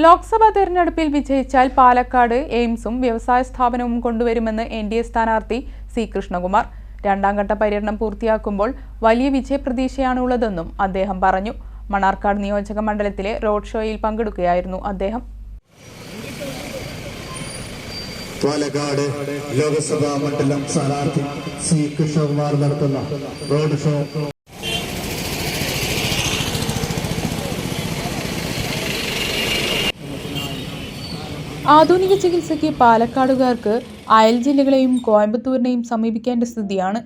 ലോക്സഭാ തെരഞ്ഞെടുപ്പിൽ വിജയിച്ചാൽ പാലക്കാട് എയിംസും വ്യവസായ സ്ഥാപനവും കൊണ്ടുവരുമെന്ന് എൻ ഡി എ സ്ഥാനാർത്ഥി സി കൃഷ്ണകുമാർ. രണ്ടാം ഘട്ട പര്യടനം പൂർത്തിയാക്കുമ്പോൾ വലിയ വിജയപ്രതീക്ഷയാണുള്ളതെന്നും അദ്ദേഹം പറഞ്ഞു. മണാർക്കാട് നിയോജക മണ്ഡലത്തിലെ റോഡ് ഷോയിൽ പങ്കെടുക്കുകയായിരുന്നു അദ്ദേഹം. പാലക്കാട് ലോകസഭാ മണ്ഡലം സ്ഥാനാർത്ഥി സി കൃഷ്ണകുമാർ നടത്തുന്ന റോഡ് ഷോ ആധുനിക ചികിത്സയ്ക്ക് പാലക്കാടുകാർക്ക് അയൽ ജില്ലകളെയും കോയമ്പത്തൂരിനെയും സമീപിക്കേണ്ട സ്ഥിതിയാണ്.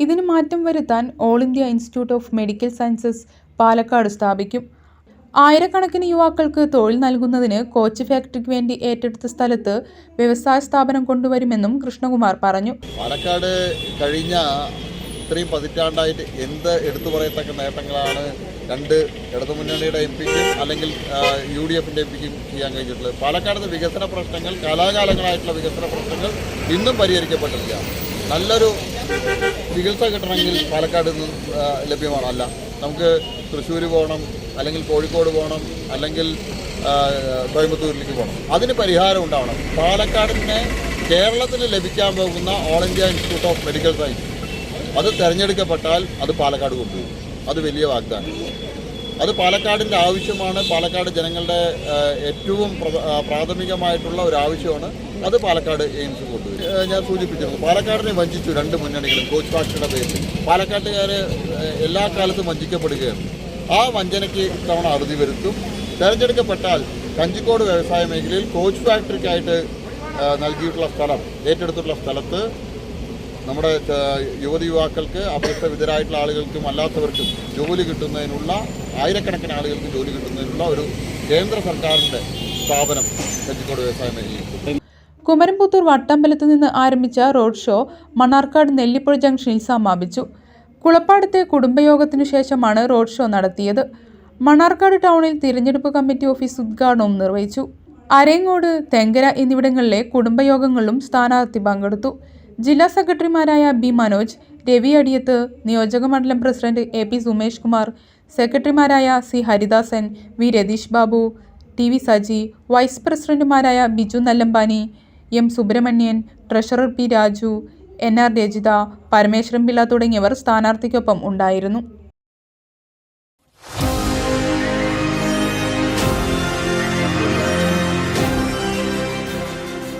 ഇതിന് മാറ്റം വരുത്താൻ All India Institute of Medical Sciences Palakkad സ്ഥാപിക്കും. ആയിരക്കണക്കിന് യുവാക്കൾക്ക് തൊഴിൽ നൽകുന്നതിന് കോച്ച് ഫാക്ടറിക്ക് വേണ്ടി ഏറ്റെടുത്ത സ്ഥലത്ത് വ്യവസായ സ്ഥാപനം കൊണ്ടുവരുമെന്നും കൃഷ്ണകുമാർ പറഞ്ഞു. പാലക്കാട് കഴിഞ്ഞ ഇത്രയും പതിറ്റാണ്ടായിട്ട് എന്ത് എടുത്തു പറയത്തക്ക നേട്ടങ്ങളാണ് രണ്ട് ഇടതുമുന്നണിയുടെ എം പിക്കും അല്ലെങ്കിൽ യു ഡി എഫിന്റെ എം പിക്കും ചെയ്യാൻ കഴിഞ്ഞിട്ടുള്ളത്. പാലക്കാട് വികസന പ്രശ്നങ്ങൾ കാലാകാലങ്ങളായിട്ടുള്ള വികസന പ്രശ്നങ്ങൾ ഇന്നും പരിഹരിക്കപ്പെട്ടില്ല നല്ലൊരു ചികിത്സ കിട്ടണമെങ്കിൽ പാലക്കാട് നിന്ന് ആ, ലഭ്യമാണോ. അല്ല നമുക്ക് തൃശ്ശൂർ പോകണം അല്ലെങ്കിൽ കോഴിക്കോട് പോകണം അല്ലെങ്കിൽ കോയമ്പത്തൂരിലേക്ക് പോകണം. അതിന് പരിഹാരം ഉണ്ടാവണം. പാലക്കാടിന് കേരളത്തിന് ലഭിക്കാൻ പോകുന്ന All India Institute of Medical Science അത് തിരഞ്ഞെടുക്കപ്പെട്ടാൽ അത് പാലക്കാട് കൊണ്ടുപോകും. അത് വലിയ വാഗ്ദാനം. അത് പാലക്കാടിന്റെ ആവശ്യമാണ്. പാലക്കാട് ജനങ്ങളുടെ ഏറ്റവും പ്രാഥമികമായിട്ടുള്ള ഒരു ആവശ്യമാണ്. അത് പാലക്കാട് എയിംസ് കൊണ്ടുവരും. ഞാൻ സൂചിപ്പിച്ചിരുന്നു. പാലക്കാടിനെ വഞ്ചിച്ചു രണ്ട് മുന്നണികളും കോച്ച് ഫാക്ടറിയുടെ പേരിൽ. പാലക്കാട്ടുകാർ എല്ലാ കാലത്തും വഞ്ചിക്കപ്പെടുകയാണ്. ആ വഞ്ചനയ്ക്ക് ഇത്തവണ അറുതി വരുത്തും. തിരഞ്ഞെടുക്കപ്പെട്ടാൽ കഞ്ചിക്കോട് വ്യവസായ മേഖലയിൽ കോച്ച് ഫാക്ടറിക്കായിട്ട് നൽകിയിട്ടുള്ള സ്ഥലം ഏറ്റെടുത്തിട്ടുള്ള സ്ഥലത്ത് നമ്മുടെ യുവതി യുവാക്കൾക്ക് അഭ്യസ്തവിധരായിട്ടുള്ള ആളുകൾക്കും അല്ലാത്തവർക്കും ജോലി കിട്ടുന്നതിനുള്ള ആയിരക്കണക്കിന് ആളുകൾക്ക് ജോലി കിട്ടുന്നതിനുള്ള ഒരു കേന്ദ്ര സർക്കാരിന്റെ സ്ഥാപനം കഞ്ചിക്കോട് വ്യവസായ മേഖലയിൽ കുമരംപുത്തൂർ വട്ടമ്പലത്ത് നിന്ന് ആരംഭിച്ച റോഡ് ഷോ മണ്ണാർക്കാട് നെല്ലിപ്പുഴ ജംഗ്ഷനിൽ സമാപിച്ചു. കുളപ്പാടത്തെ കുടുംബയോഗത്തിനു ശേഷമാണ് റോഡ് ഷോ നടത്തിയത്. മണ്ണാർക്കാട് ടൗണിൽ തിരഞ്ഞെടുപ്പ് കമ്മിറ്റി ഓഫീസ് ഉദ്ഘാടനവും നിർവഹിച്ചു. അരയങ്ങോട് തെങ്കര എന്നിവിടങ്ങളിലെ കുടുംബയോഗങ്ങളിലും സ്ഥാനാർത്ഥി പങ്കെടുത്തു. ജില്ലാ സെക്രട്ടറിമാരായ ബി മനോജ് രവി അടിയത്ത് നിയോജക മണ്ഡലം president A P Sumesh Kumar സെക്രട്ടറിമാരായ C Haridasan V Ratheesh Babu T V Saji vice പ്രസിഡന്റുമാരായ Biju Nallampani M Subramanian treasurer P Raju N R Rajitha Parameswaran Pillai തുടങ്ങിയവർ സ്ഥാനാർത്ഥിക്കൊപ്പം ഉണ്ടായിരുന്നു.